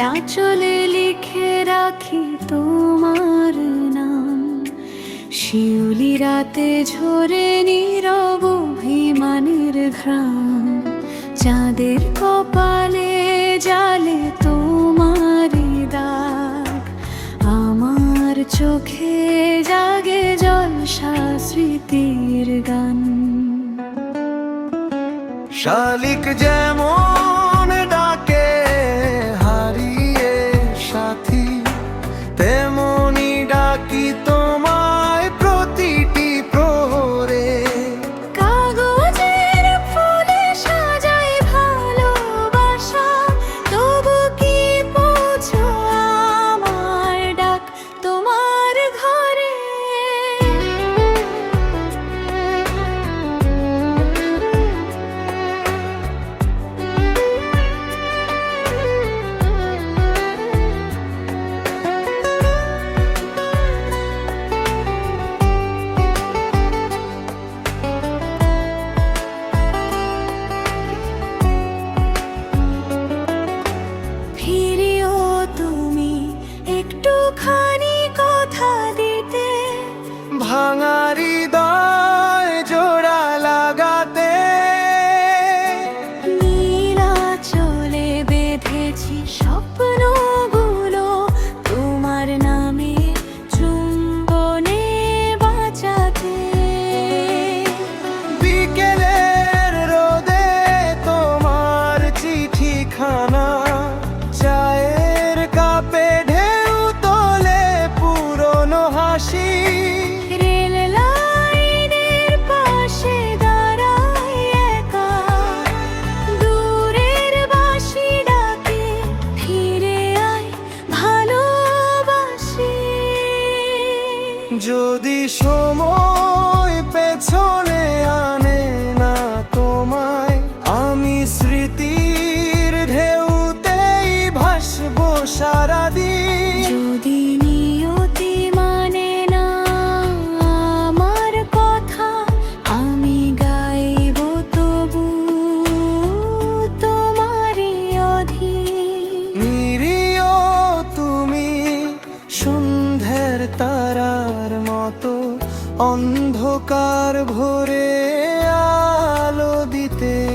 আঁচলে লিখে রাখি তোমার নাম। শিউলি রাতে ঝরে নীরব অভিমানের ঘ্রাণ। চাঁদের কপালে জালে তোমার দাগ। আমার চোখে জাগে জলসা স্মৃতির গান। শালিক যেমন যদি সময় পেছনে অন্ধকার ভরে আলো দিতে।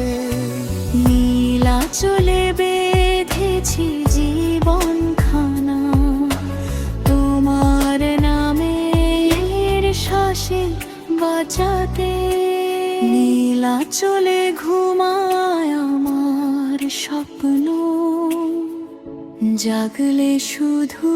নীলা চলে বেঁধেছি জীবন খানা তোমার নামের শ্বাসে বাঁচাতে। নীলা চলে ঘুমায় আমার স্বপ্ন। জাগলে শুধু